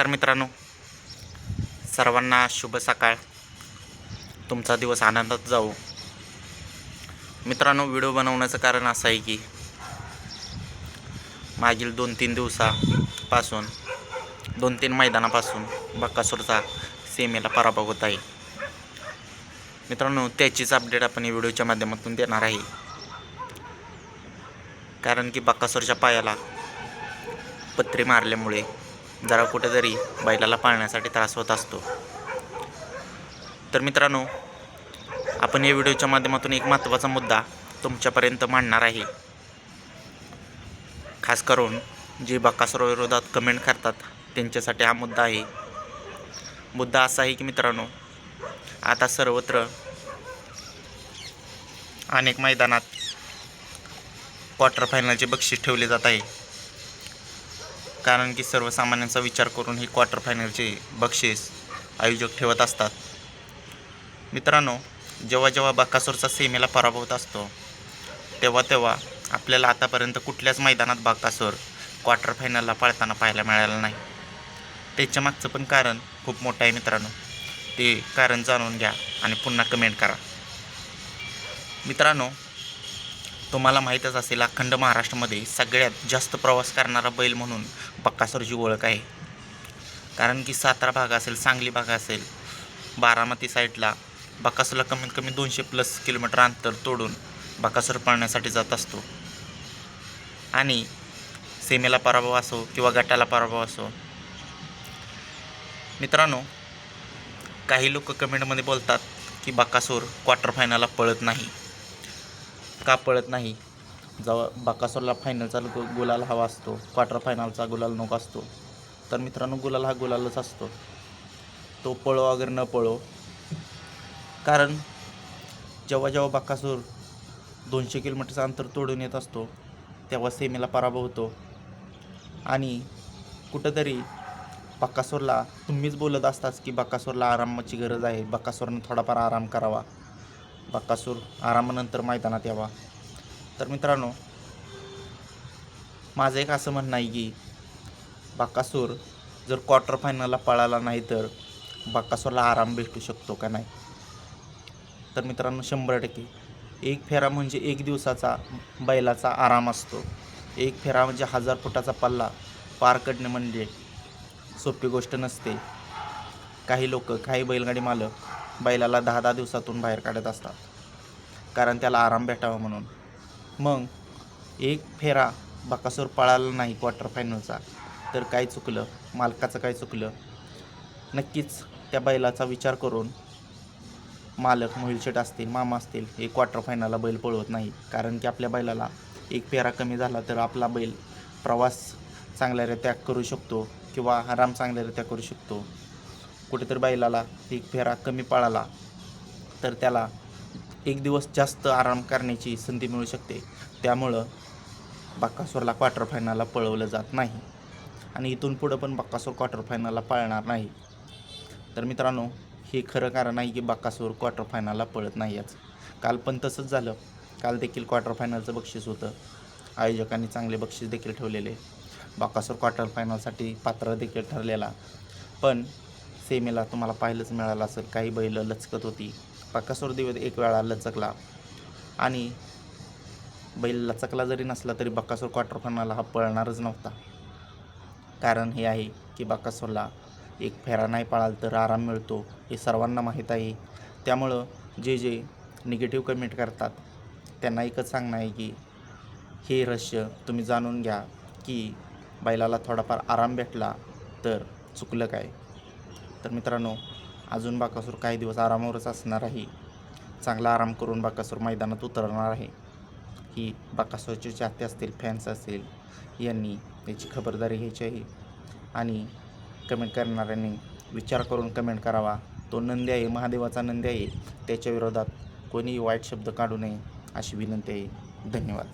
नमस्कार मित्रांनो. सर्वांना शुभ सकाळ. तुमचा दिवस आनंदात जाऊ मित्रांनो व्हिडिओ बनवण्याचं कारण असं आहे की मागील दोन तीन दिवसापासून दोन तीन मैदानापासून बक्कासूरचा सेमेला पराभव होत आहे. मित्रांनो त्याचीच अपडेट आपण या व्हिडिओच्या माध्यमातून देणार आहे. कारण की बक्कासूरच्या पायाला पत्रे मारल्यामुळे जरा कुठेतरी बैलाला पाळण्यासाठी त्रास होत असतो. तर मित्रांनो आपण या व्हिडिओच्या माध्यमातून एक महत्त्वाचा मुद्दा तुमच्यापर्यंत मांडणार आहे. खास करून जे बकासरोविरोधात कमेंट करतात त्यांच्यासाठी हा मुद्दा आहे. मुद्दा असा आहे की मित्रांनो आता सर्वत्र अनेक मैदानात क्वार्टर फायनलचे बक्षीस ठेवले जात आहे. कारण की सर्वसामान्यांचा विचार करून ही क्वार्टर फायनलचे बक्षीस आयोजक ठेवत असतात. मित्रांनो जेव्हा जेव्हा बाकासूरचा सेमेला पराभवत असतो तेव्हा तेव्हा आपल्याला आतापर्यंत कुठल्याच मैदानात बाकासूर क्वार्टर फायनलला पळताना पाहायला मिळालं नाही. त्याच्या मागचं पण कारण खूप मोठं आहे मित्रांनो. ते कारण जाणून घ्या आणि पुन्हा कमेंट करा. मित्रांनो तुम्हाला माहीतच असेल अखंड महाराष्ट्रामध्ये सगळ्यात जास्त प्रवास करणारा बैल म्हणून बक्कासूरची ओळख आहे. कारण की सातारा भाग असेल सांगली भाग असेल बारामती साईडला बक्कासूरला कमीत कमी दोनशे प्लस किलोमीटर अंतर तोडून बक्कासूर पळण्यासाठी जात असतो. आणि सीमेला पराभव असो किंवा गटाला पराभव असो. मित्रांनो काही लोक कमेंटमध्ये बोलतात की बक्कासूर क्वार्टर फायनलला पळत नाही. का पळत नाही? जेव्हा बाकासोरला फायनलचा गो गुलाल हवा असतो क्वार्टर फायनलचा गुलाल नको असतो तर मित्रांनो गुलाल हा गुलालच असतो. तो पळो वगैरे न पळो. कारण जेव्हा जेव्हा बाकासूर दोनशे किलोमीटरचं अंतर तोडून येत असतो तेव्हा सेमीला पराभव होतो. आणि कुठंतरी बकासूरला तुम्हीच बोलत असताच की बकासूरला आरामाची गरज आहे. बकासूरनं थोडाफार आराम करावा. बक्कासूर आरामानंतर मैदानात यावा. तर मित्रांनो माझं एक असं म्हणणं आहे की बाकासूर जर क्वार्टर फायनलला पळाला नाही तर बाकासूरला आराम भेटू शकतो का नाही? तर मित्रांनो शंभर टक्के. एक फेरा म्हणजे एक दिवसाचा बैलाचा आराम असतो. एक फेरा म्हणजे हजार फुटाचा पल्ला पार करणे म्हणजे सोपी गोष्ट नसते. काही लोक काही बैलगाडी मालक बैलाला दहा दहा दिवसातून बाहेर काढत असतात. कारण त्याला आराम भेटावा म्हणून. मग एक फेरा बकासूर पळाला नाही क्वार्टर फायनलचा तर काय चुकलं? मालकाचं काय चुकलं? नक्कीच त्या बैलाचा विचार करून मालक मोहिलशेट असतील मामा असतील हे क्वार्टर फायनलला बैल पळवत नाही कारण की आपल्या बैलाला एक फेरा कमी झाला तर आपला बैल प्रवास चांगल्यारित्या करू शकतो किंवा आराम चांगल्यारित्या करू शकतो. कुठेतरी बैलाला एक फेरा कमी पळाला तर त्याला एक दिवस जास्त आराम करण्याची संधी मिळू शकते. त्यामुळं बाक्कासोरला क्वार्टर फायनलला पळवलं जात नाही आणि इथून पुढं पण बाक्कासोर क्वार्टर फायनलला पळणार नाही. तर मित्रांनो हे खरं कारण आहे की बाक्कासोर क्वार्टर फायनलला पळत नाही आज. काल पण तसंच झालं. काल देखील क्वार्टर फायनलचं बक्षीस होतं. आयोजकांनी चांगले बक्षीस देखील ठेवलेले. बक्कासूर क्वार्टर फायनलसाठी पात्र देखील ठरलेला. पण सेमीला तुम्हाला पाहिलंच मिळालं असेल. काही बैल लचकत होती. बक्कासूर दिवस एक वेळा लचकला. आणि बैल लचकला जरी नसला तरी बक्कासूर क्वार्टर फायनलला हा पळणारच नव्हता. कारण हे आहे की बक्कासूरला एक फेरा नाही पळाल तर आराम मिळतो हे सर्वांना माहीत आहे. त्यामुळं जे जे निगेटिव्ह कमेंट करतात त्यांना एकच सांगणं आहे की हे रहस्य तुम्ही जाणून घ्या की बैलाला थोडाफार आराम भेटला तर चुकलं काय? तर मित्रांनो अजून बाकासूर काही दिवस आरामावरच असणार आहे. चांगला आराम करून बाकासूर मैदानात उतरणार आहे. ही बाकासूरचे चाहते असतील फॅन्स असतील यांनी याची खबरदारी घ्यायची आहे. आणि कमेंट करणाऱ्यांनी विचार करून कमेंट करावा. तो नंदी आहे महादेवाचा नंदी आहे. त्याच्या विरोधात कोणीही वाईट शब्द काढू नये अशी विनंती आहे. धन्यवाद.